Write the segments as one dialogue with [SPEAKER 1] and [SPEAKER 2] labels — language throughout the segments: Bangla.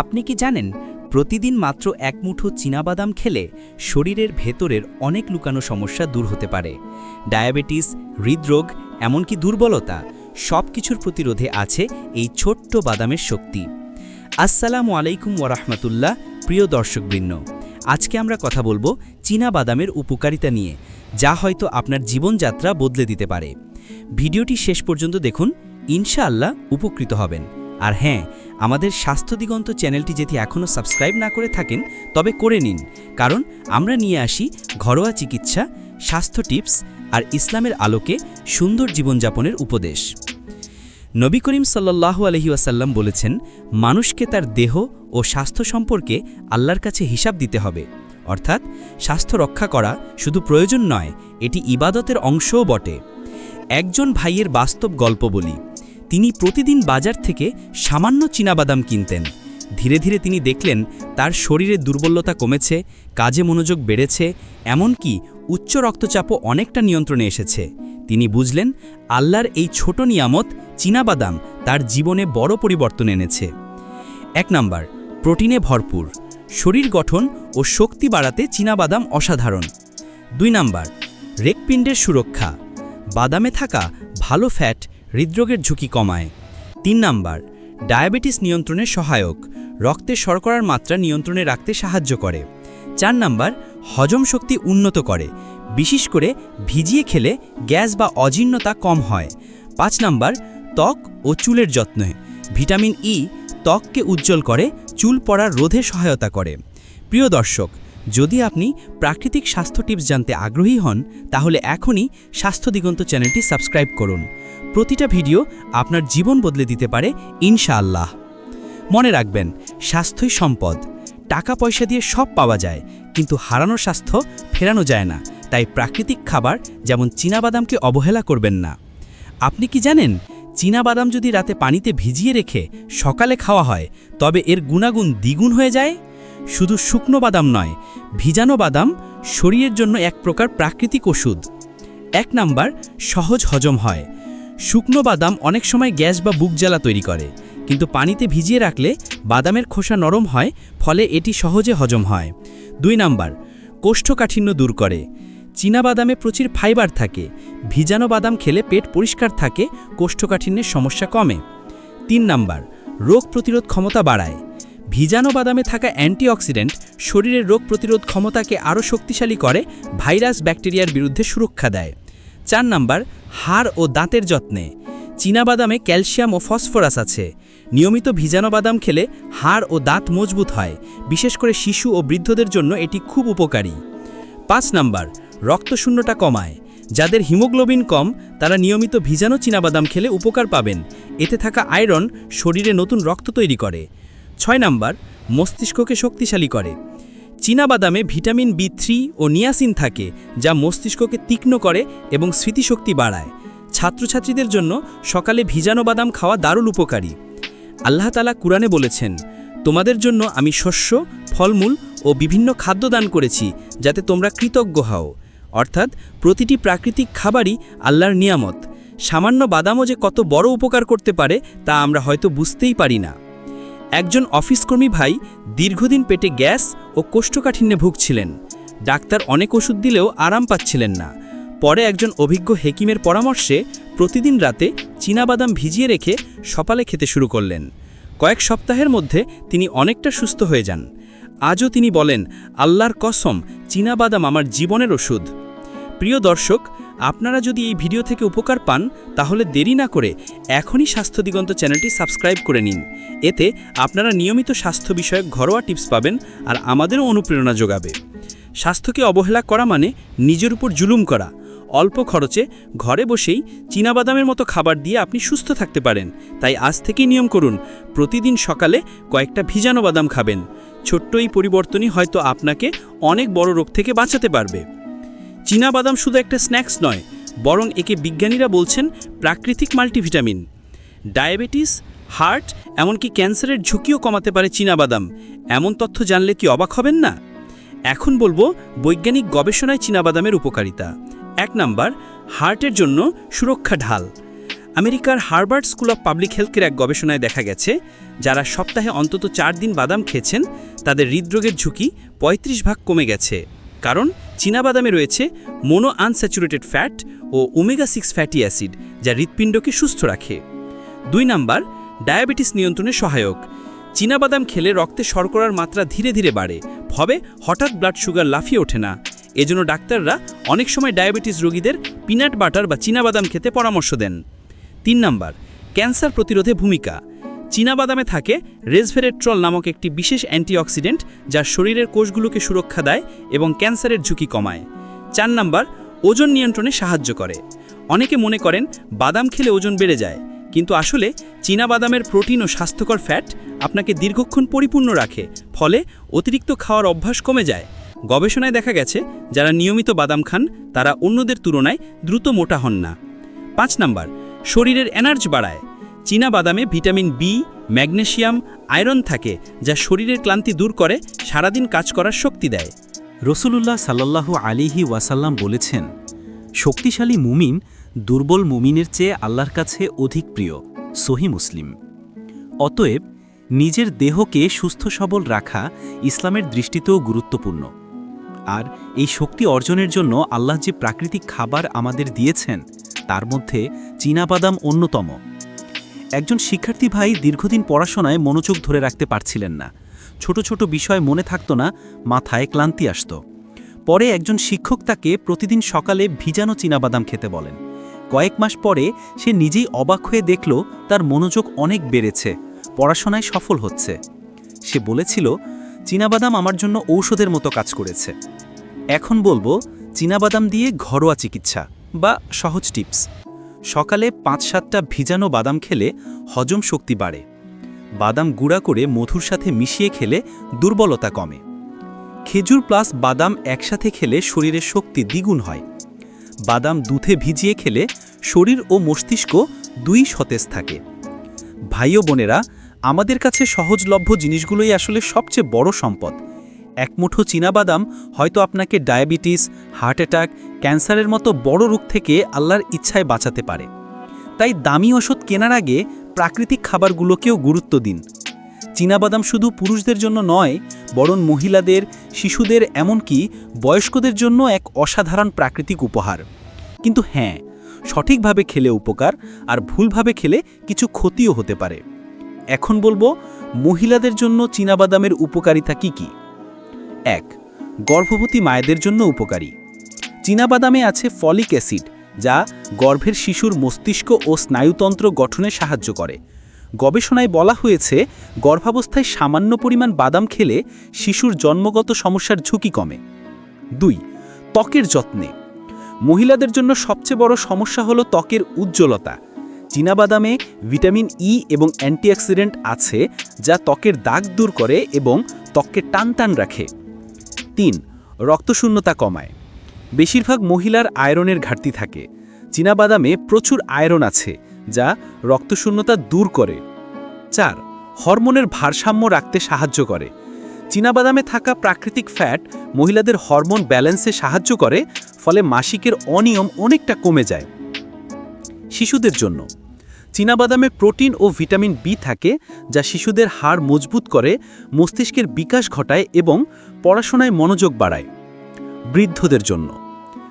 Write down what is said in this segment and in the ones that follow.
[SPEAKER 1] আপনি কি জানেন, প্রতিদিন মাত্র এক মুঠো চীনাবাদাম খেলে শরীরের ভেতরের অনেক লুকানো সমস্যা দূর হতে পারে। ডায়াবেটিস, হৃদরোগ, এমনকি দুর্বলতা সব কিছুর প্রতিরোধে আছে এই ছোট্ট বাদামের শক্তি। আসসালামু আলাইকুম ওরহমতুল্লাহ প্রিয় দর্শকবৃন্দ। আজকে আমরা কথা বলব চীনা বাদামের উপকারিতা নিয়ে, যা হয়তো আপনার জীবনযাত্রা বদলে দিতে পারে। ভিডিওটি শেষ পর্যন্ত দেখুন, ইনশাআল্লাহ উপকৃত হবেন। আর হ্যাঁ আমাদের স্বাস্থ্য দিগন্ত চ্যানেলটি যদি এখনও সাবস্ক্রাইব না করে থাকেন, তবে করে নিন। কারণ আমরা নিয়ে আসি ঘরোয়া চিকিৎসা, স্বাস্থ্য টিপস আর ইসলামের আলোকে সুন্দর জীবনযাপনের উপদেশ। নবী করিম সাল্লাল্লাহু আলহি ওয়াসাল্লাম বলেছেন, মানুষকে তার দেহ ও স্বাস্থ্য সম্পর্কে আল্লাহর কাছে হিসাব দিতে হবে। অর্থাৎ স্বাস্থ্য রক্ষা করা শুধু প্রয়োজন নয়, এটি ইবাদতের অংশও বটে। একজন ভাইয়ের বাস্তব গল্প বলি। তিনি প্রতিদিন বাজার থেকে সামান্য চীনাবাদাম কিনতেন। ধীরে ধীরে তিনি দেখলেন, তার শরীরে দুর্বলতা কমেছে, কাজে মনোযোগ বেড়েছে, এমনকি উচ্চ রক্তচাপও অনেকটা নিয়ন্ত্রণে এসেছে। তিনি বুঝলেন, আল্লাহর এই ছোট নিয়ামত চীনাবাদাম তার জীবনে বড় পরিবর্তন এনেছে। এক নাম্বার, প্রোটিনে ভরপুর। শরীর গঠন ও শক্তি বাড়াতে চীনাবাদাম অসাধারণ। দুই নাম্বার, রেকপিণ্ডের সুরক্ষা। বাদামে থাকা ভালো ফ্যাট হৃদরোগের ঝুঁকি কমায়। তিন নাম্বার, ডায়াবেটিস নিয়ন্ত্রণে সহায়ক, রক্তে শর্করার মাত্রা নিয়ন্ত্রণে রাখতে সাহায্য করে। চার নাম্বার, হজম শক্তি উন্নত করে, বিশেষ করে ভিজিয়ে খেলে গ্যাস বা অজীর্ণতা কম হয়। পাঁচ নাম্বার, ত্বক ও চুলের যত্নে, ভিটামিন ই ত্বককে উজ্জ্বল করে, চুল পড়ার রোধে সহায়তা করে। প্রিয় দর্শক, যদি আপনি প্রাকৃতিক স্বাস্থ্য টিপস জানতে আগ্রহী হন, তাহলে এখনই স্বাস্থ্য দিগন্ত চ্যানেলটি সাবস্ক্রাইব করুন। প্রতিটা ভিডিও আপনার জীবন বদলে দিতে পারে ইনশাআল্লাহ। মনে রাখবেন, স্বাস্থ্যই সম্পদ। টাকা পয়সা দিয়ে সব পাওয়া যায়, কিন্তু হারানো স্বাস্থ্য ফেরানো যায় না। তাই প্রাকৃতিক খাবার যেমন চীনাবাদামকে অবহেলা করবেন না। আপনি কি জানেন, চীনাবাদাম যদি রাতে পানিতে ভিজিয়ে রেখে সকালে খাওয়া হয়, তবে এর গুণাগুণ দ্বিগুণ হয়ে যায়? শুধু শুকনো বাদাম নয়, ভিজানো বাদাম শরীরের জন্য এক প্রকার প্রাকৃতিক ওষুধ। এক নাম্বার, সহজ হজম হয়। শুকনো বাদাম অনেক সময় গ্যাস বা বুক জ্বালা তৈরি করে। কিন্তু পানিতে ভিজিয়ে রাখলে বাদামের খোসা নরম হয়, ফলে এটি সহজে হজম হয়। দুই নাম্বার, কোষ্ঠকাঠিন্য দূর করে। চীনা বাদামে প্রচুর ফাইবার থাকে। ভিজানো বাদাম খেলে পেট পরিষ্কার থাকে, কোষ্ঠকাঠিন্যের সমস্যা কমে। তিন নাম্বার, রোগ প্রতিরোধ ক্ষমতা বাড়ায়। ভিজানো বাদামে থাকা অ্যান্টিঅক্সিডেন্ট শরীরের রোগ প্রতিরোধ ক্ষমতাকে আরও শক্তিশালী করে, ভাইরাস ব্যাকটেরিয়ার বিরুদ্ধে সুরক্ষা দেয়। চার নাম্বার হাড় ও দাঁতের যত্নে। চীনাবাদামে ক্যালসিয়াম ও ফসফরাস আছে। নিয়মিত ভিজানো বাদাম খেলে হাড় ও দাঁত মজবুত হয়। বিশেষ করে শিশু ও বৃদ্ধদের জন্য এটি খুব উপকারী। পাঁচ নাম্বার, রক্তশূন্যতা কমায়। যাদের হিমোগ্লোবিন কম, তারা নিয়মিত ভিজানো চীনাবাদাম খেলে উপকার পাবেন। এতে থাকা আয়রন শরীরে নতুন রক্ত তৈরি করে। ছয় নাম্বার, মস্তিষ্ককে শক্তিশালী করে। চীনাবাদামে ভিটামিন বি থ্রি ও নিয়াসিন থাকে, যা মস্তিষ্ককে তীক্ষ্ণ করে এবং স্মৃতিশক্তি বাড়ায়। ছাত্রছাত্রীদের জন্য সকালে ভিজানো বাদাম খাওয়া দারুণ উপকারী। আল্লাহ তালা কুরআনে বলেছেন, তোমাদের জন্য আমি শস্য, ফলমূল ও বিভিন্ন খাদ্য দান করেছি, যাতে তোমরা কৃতজ্ঞ হও। অর্থাৎ প্রতিটি প্রাকৃতিক খাবারই আল্লাহর নিয়ামত। সামান্য বাদামও যে কত বড় উপকার করতে পারে, তা আমরা হয়তো বুঝতেই পারি না। একজন অফিসকর্মী ভাই দীর্ঘদিন পেটে গ্যাস ও কোষ্ঠকাঠিন্যে ভুগছিলেন। ডাক্তার অনেক ওষুধ দিলেও আরাম পাচ্ছিলেন না। পরে একজন অভিজ্ঞ হেকিমের পরামর্শে প্রতিদিন রাতে চীনাবাদাম ভিজিয়ে রেখে সপালে খেতে শুরু করলেন। কয়েক সপ্তাহের মধ্যে তিনি অনেকটা সুস্থ হয়ে যান। আজও তিনি বলেন, আল্লাহর কসম, চীনাবাদাম আমার জীবনের ওষুধ। প্রিয় দর্শক আপনারা যদি এই ভিডিও থেকে উপকার পান, তাহলে দেরি না করে এখনই স্বাস্থ্য দিগন্ত চ্যানেলটি সাবস্ক্রাইব করে নিন। এতে আপনারা নিয়মিত স্বাস্থ্য বিষয়ক ঘরোয়া টিপস পাবেন আর আমাদেরও অনুপ্রেরণা যোগাবে। স্বাস্থ্যকে অবহেলা করা মানে নিজের উপর জুলুম করা। অল্প খরচে ঘরে বসেই চীনাবাদামের মতো খাবার দিয়ে আপনি সুস্থ থাকতে পারেন। তাই আজ থেকেই নিয়ম করুন, প্রতিদিন সকালে কয়েকটা ভিজানো বাদাম খাবেন। ছোট্ট এই পরিবর্তনই হয়তো আপনাকে অনেক বড় রোগ থেকে বাঁচাতে পারবে। চীনাবাদাম শুধু একটা স্ন্যাক্স নয়, বরং একে বিজ্ঞানীরা বলছেন প্রাকৃতিক মাল্টিভিটামিন। ডায়াবেটিস, হার্ট, এমনকি ক্যান্সারের ঝুঁকিও কমাতে পারে চীনাবাদাম। এমন তথ্য জানলে কি অবাক হবেন না? এখন বলব বৈজ্ঞানিক গবেষণায় চীনাবাদামের উপকারিতা। এক নাম্বার, হার্টের জন্য সুরক্ষা ঢাল। আমেরিকার হার্ভার্ড স্কুল অফ পাবলিক হেলথের এক গবেষণায় দেখা গেছে, যারা সপ্তাহে অন্তত চার দিন বাদাম খেয়েছেন, তাদের হৃদরোগের ঝুঁকি ৩৫ ভাগ কমে গেছে। কারণ বাদামে রয়েছে মোনো আনস্যাচুরেটেড ফ্যাট ও ওমেগা সিক্স ফ্যাটি অ্যাসিড, যা হৃৎপিণ্ডকে সুস্থ রাখে। দুই নাম্বার, ডায়াবেটিস নিয়ন্ত্রণে সহায়ক। বাদাম খেলে রক্তে শর্করার মাত্রা ধীরে ধীরে বাড়ে ফবে হঠাৎ ব্লাড সুগার লাফিয়ে ওঠে না। এজন্য ডাক্তাররা অনেক সময় ডায়াবেটিস রোগীদের পিনাট বাটার বা বাদাম খেতে পরামর্শ দেন। তিন নাম্বার, ক্যান্সার প্রতিরোধে ভূমিকা। বাদামে থাকে রেসভেরেট্রল নামক একটি বিশেষ অ্যান্টিঅক্সিডেন্ট যা শরীরের কোষগুলোকে সুরক্ষা দেয় এবং ক্যান্সারের ঝুঁকি কমায়। চার নাম্বার, ওজন নিয়ন্ত্রণে সাহায্য করে। অনেকে মনে করেন বাদাম খেলে ওজন বেড়ে যায়, কিন্তু আসলে বাদামের প্রোটিন ও স্বাস্থ্যকর ফ্যাট আপনাকে দীর্ঘক্ষণ পরিপূর্ণ রাখে, ফলে অতিরিক্ত খাওয়ার অভ্যাস কমে যায়। গবেষণায় দেখা গেছে, যারা নিয়মিত বাদাম খান, তারা অন্যদের তুলনায় দ্রুত মোটা হন না। পাঁচ নাম্বার, শরীরের এনার্জি বাড়ায়। চীনা বাদামে ভিটামিন বি ম্যাগনেশিয়াম, আয়রন থাকে, যা শরীরের ক্লান্তি দূর করে, সারাদিন কাজ করার শক্তি দেয়।
[SPEAKER 2] রসুলুল্লাহ সাল্লাল্লাহু আলিহি ওয়াসাল্লাম বলেছেন, শক্তিশালী মুমিন দুর্বল মুমিনের চেয়ে আল্লাহর কাছে অধিক প্রিয়, সহি মুসলিম। অতএব, নিজের দেহকে সুস্থ সবল রাখা ইসলামের দৃষ্টিতেও গুরুত্বপূর্ণ। আর এই শক্তি অর্জনের জন্য আল্লাহ যে প্রাকৃতিক খাবার আমাদের দিয়েছেন, তার মধ্যে চীনাবাদাম অন্যতম। একজন শিক্ষার্থী ভাই দীর্ঘদিন পড়াশোনায় মনোযোগ ধরে রাখতে পারছিলেন না। ছোট ছোট বিষয় মনে থাকত না, মাথায় ক্লান্তি আসত। পরে একজন শিক্ষক তাকে প্রতিদিন সকালে ভিজানো চীনাবাদাম খেতে বলেন। কয়েক মাস পরে সে নিজেই অবাক হয়ে দেখল, তার মনোযোগ অনেক বেড়েছে, পড়াশোনায় সফল হচ্ছে। সে বলেছিল, চীনাবাদাম আমার জন্য ঔষধের মতো কাজ করেছে। এখন বলব, চীনাবাদাম দিয়ে ঘরোয়া চিকিৎসা বা সহজ টিপস। সকালে পাঁচ সাতটা ভিজানো বাদাম খেলে হজম শক্তি বাড়ে। বাদাম গুঁড়া করে মধুর সাথে মিশিয়ে খেলে দুর্বলতা কমে। খেজুর প্লাস বাদাম একসাথে খেলে শরীরের শক্তি দ্বিগুণ হয়। বাদাম দুধে ভিজিয়ে খেলে শরীর ও মস্তিষ্ক দুই সতেজ থাকে। ভাই বোনেরা, আমাদের কাছে সহজলভ্য জিনিসগুলোই আসলে সবচেয়ে বড় সম্পদ। এক মুঠো চীনাবাদাম হয়তো আপনাকে ডায়াবেটিস, হার্ট অ্যাটাক, ক্যান্সারের মতো বড় রোগ থেকে আল্লাহর ইচ্ছায় বাঁচাতে পারে। তাই দামি ওষুধ কেনার আগে প্রাকৃতিক খাবারগুলোকেও গুরুত্ব দিন। চীনাবাদাম শুধু পুরুষদের জন্য নয়, বরং মহিলাদের, শিশুদের, এমনকি বয়স্কদের জন্য এক অসাধারণ প্রাকৃতিক উপহার। কিন্তু হ্যাঁ সঠিকভাবে খেলে উপকার আর ভুলভাবে খেলে কিছু ক্ষতিও হতে পারে। এখন বলব, মহিলাদের জন্য চীনাবাদামের উপকারিতা কী কী? এক, গর্ভবতী মায়েদের জন্য উপকারী। চীনাবাদামে আছে ফলিক অ্যাসিড, যা গর্ভের শিশুর মস্তিষ্ক ও স্নায়ুতন্ত্র গঠনে সাহায্য করে। গবেষণায় বলা হয়েছে, গর্ভাবস্থায় সামান্য পরিমাণ বাদাম খেলে শিশুর জন্মগত সমস্যার ঝুঁকি কমে। দুই, ত্বকের যত্নে। মহিলাদের জন্য সবচেয়ে বড় সমস্যা হলো ত্বকের উজ্জ্বলতা। চীনাবাদামে ভিটামিন ই এবং অ্যান্টিঅক্সিডেন্ট আছে, যা ত্বকের দাগ দূর করে এবং ত্বককে টান টান রাখে। তিন, রক্তশূন্যতা কমায়। বেশিরভাগ মহিলার আয়রনের ঘাটতি থাকে। চীনাবাদামে প্রচুর আয়রন আছে, যা রক্তশূন্যতা দূর করে। চার, হরমোনের ভারসাম্য রাখতে সাহায্য করে। চীনাবাদামে থাকা প্রাকৃতিক ফ্যাট মহিলাদের হরমোন ব্যালেন্সে সাহায্য করে, ফলে মাসিকের অনিয়ম অনেকটা কমে যায়। শিশুদের জন্য চীনাবাদামে প্রোটিন ও ভিটামিন বি থাকে, যা শিশুদের হাড় মজবুত করে, মস্তিষ্কের বিকাশ ঘটায় এবং পড়াশোনায় মনোযোগ বাড়ায় বৃদ্ধদের জন্য।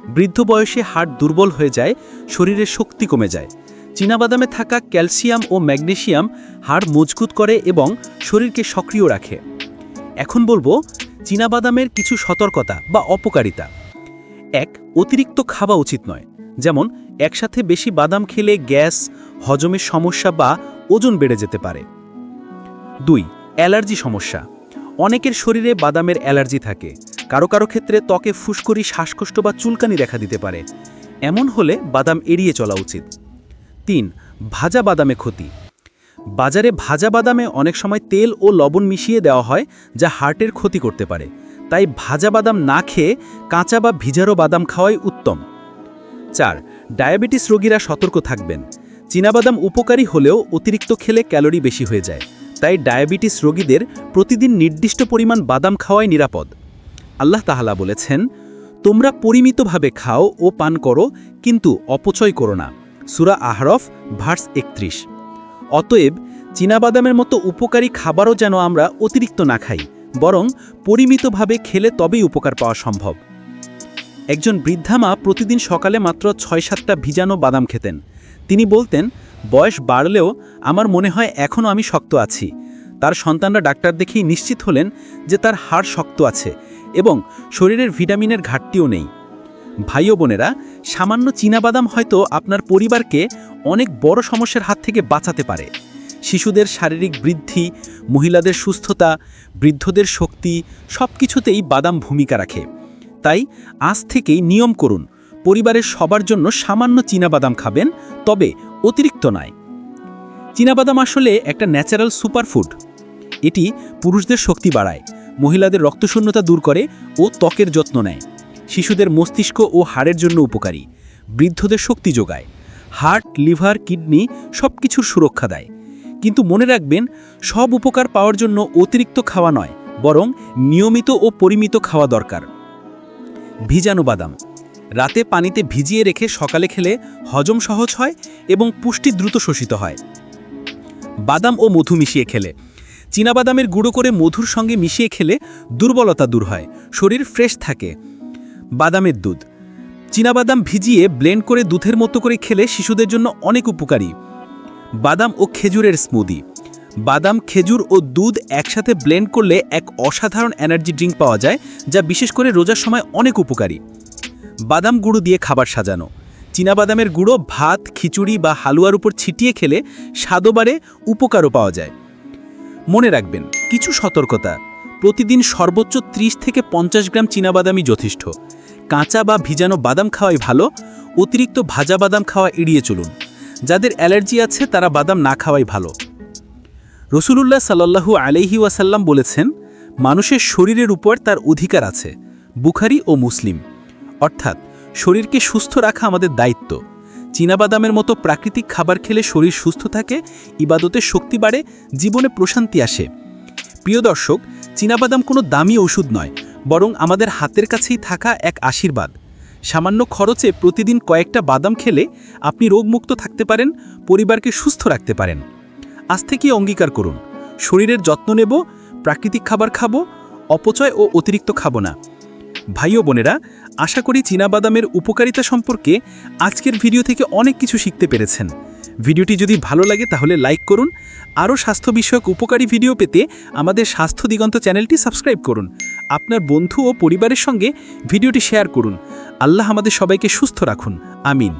[SPEAKER 2] বৃদ্ধ বয়সে হাড় দুর্বল হয়ে যায় শরীরের শক্তি কমে যায়। চীনাবাদামে থাকা ক্যালসিয়াম ও ম্যাগনেশিয়াম হাড় মজবুত করে এবং শরীরকে সক্রিয় রাখে। এখন বলব, চীনাবাদামের কিছু সতর্কতা বা অপকারিতা। এক, অতিরিক্ত খাওয়া উচিত নয়। যেমন, একসাথে বেশি বাদাম খেলে গ্যাস হজমের সমস্যা বা ওজন বেড়ে যেতে পারে। দুই, অ্যালার্জি সমস্যা। অনেকের শরীরে বাদামের অ্যালার্জি থাকে। কারও কারও ক্ষেত্রে ত্বকে ফুসকুরি শ্বাসকষ্ট বা চুলকানি দেখা দিতে পারে। এমন হলে বাদাম এড়িয়ে চলা উচিত। তিন, ভাজা বাদামে ক্ষতি। বাজারে ভাজা বাদামে অনেক সময় তেল ও লবণ মিশিয়ে দেওয়া হয়, যা হার্টের ক্ষতি করতে পারে। তাই ভাজা বাদাম না খেয়ে কাঁচা বা ভিজারো বাদাম খাওয়াই উত্তম। চার, ডায়াবেটিস রোগীরা সতর্ক থাকবেন। চীনাবাদাম উপকারী হলেও অতিরিক্ত খেলে ক্যালোরি বেশি হয়ে যায়, তাই ডায়াবেটিস রোগীদের প্রতিদিন নির্দিষ্ট পরিমাণ বাদাম খাওয়াই নিরাপদ। আল্লাহ তাহালা বলেছেন, তোমরা পরিমিতভাবে খাও ও পান করো, কিন্তু অপচয় করো না। সুরা আহরফ, ভার্স একত্রিশ। অতএব, চীনাবাদামের মতো উপকারী খাবারও যেন আমরা অতিরিক্ত না খাই, বরং পরিমিতভাবে খেলে তবেই উপকার পাওয়া সম্ভব। একজন বৃদ্ধা মা প্রতিদিন সকালে মাত্র ছয় সাতটা ভিজানো বাদাম খেতেন। তিনি বলতেন, বয়স বাড়লেও আমার মনে হয় এখনও আমি শক্ত আছি। তার সন্তানরা ডাক্তার দেখেই নিশ্চিত হলেন যে তার হাড় শক্ত আছে এবং শরীরের ভিটামিনের ঘাটতিও নেই। ভাই বোনেরা, সামান্য চীনাবাদাম হয়তো আপনার পরিবারকে অনেক বড় সমস্যার হাত থেকে বাঁচাতে পারে। শিশুদের শারীরিক বৃদ্ধি, মহিলাদের সুস্থতা, বৃদ্ধদের শক্তি সব কিছুতেই বাদাম ভূমিকা রাখে। তাই আজ থেকেই নিয়ম করুন পরিবারের সবার জন্য সামান্য চীনাবাদাম খাবেন, তবে অতিরিক্ত নয়। চীনাবাদাম আসলে একটা ন্যাচারাল সুপারফুড। এটি পুরুষদের শক্তি বাড়ায়, মহিলাদের রক্তশূন্যতা দূর করে ও ত্বকের যত্ন নেয়। শিশুদের মস্তিষ্ক ও হাড়ের জন্য উপকারী, বৃদ্ধদের শক্তি যোগায়। হার্ট, লিভার, কিডনি সব কিছুর সুরক্ষা দেয়। কিন্তু মনে রাখবেন, সব উপকার পাওয়ার জন্য অতিরিক্ত খাওয়া নয়, বরং নিয়মিত ও পরিমিত খাওয়া দরকার। ভিজানো বাদাম। রাতে পানিতে ভিজিয়ে রেখে সকালে খেলে হজম সহজ হয় এবং পুষ্টি দ্রুত শোষিত হয়। বাদাম ও মধু মিশিয়ে খেলে। চীনাবাদামের গুঁড়ো করে মধুর সঙ্গে মিশিয়ে খেলে দুর্বলতা দূর হয়, শরীর ফ্রেশ থাকে। বাদামের দুধ। চীনাবাদাম ভিজিয়ে ব্লেন্ড করে দুধের মতো করে খেলে শিশুদের জন্য অনেক উপকারী। বাদাম ও খেজুরের স্মুদি। বাদাম, খেজুর ও দুধ একসাথে ব্লেন্ড করলে এক অসাধারণ এনার্জি ড্রিঙ্ক পাওয়া যায়, যা বিশেষ করে রোজার সময় অনেক উপকারী। বাদাম গুঁড়ো দিয়ে খাবার সাজানো। চীনাবাদামের গুঁড়ো, ভাত, খিচুড়ি বা হালুয়ার উপর ছিটিয়ে খেলে স্বাদও বাড়ে উপকারও পাওয়া যায়। মনে রাখবেন, কিছু সতর্কতা। প্রতিদিন সর্বোচ্চ 30 থেকে পঞ্চাশ গ্রাম চীনাবাদামই যথেষ্ট। কাঁচা বা ভিজানো বাদাম খাওয়াই ভালো। অতিরিক্ত ভাজা বাদাম খাওয়া এড়িয়ে চলুন। যাদের অ্যালার্জি আছে, তারা বাদাম না খাওয়াই ভালো। রসুলুল্লাহ সাল্লাল্লাহু আলাইহি ওয়াসাল্লাম বলেছেন, মানুষের শরীরের উপর তার অধিকার আছে, বুখারি ও মুসলিম। অর্থাৎ শরীরকে সুস্থ রাখা আমাদের দায়িত্ব। চীনাবাদামের মতো প্রাকৃতিক খাবার খেলে শরীর সুস্থ থাকে ইবাদতের শক্তি বাড়ে, জীবনে প্রশান্তি আসে। প্রিয় দর্শক, চীনাবাদাম কোনো দামি ওষুধ নয়, বরং আমাদের হাতের কাছেই থাকা এক আশীর্বাদ। সামান্য খরচে প্রতিদিন কয়েকটা বাদাম খেলে আপনি রোগমুক্ত থাকতে পারেন, পরিবারকে সুস্থ রাখতে পারেন। আজ থেকেই অঙ্গীকার করুন, শরীরের যত্ন নেব, প্রাকৃতিক খাবার খাব, অপচয় ও অতিরিক্ত খাব না। ভাই ও বোনেরা, আশা করি চীনাবাদামের উপকারিতা সম্পর্কে আজকের ভিডিও থেকে অনেক কিছু শিখতে পেরেছেন। ভিডিওটি যদি ভালো লাগে তাহলে লাইক করুন, আরও স্বাস্থ্য বিষয়ক উপকারী ভিডিও পেতে আমাদের স্বাস্থ্য দিগন্ত চ্যানেলটি সাবস্ক্রাইব করুন। আপনার বন্ধু ও পরিবারের সঙ্গে ভিডিওটি শেয়ার করুন। আল্লাহ আমাদের সবাইকে সুস্থ রাখুন। আমিন।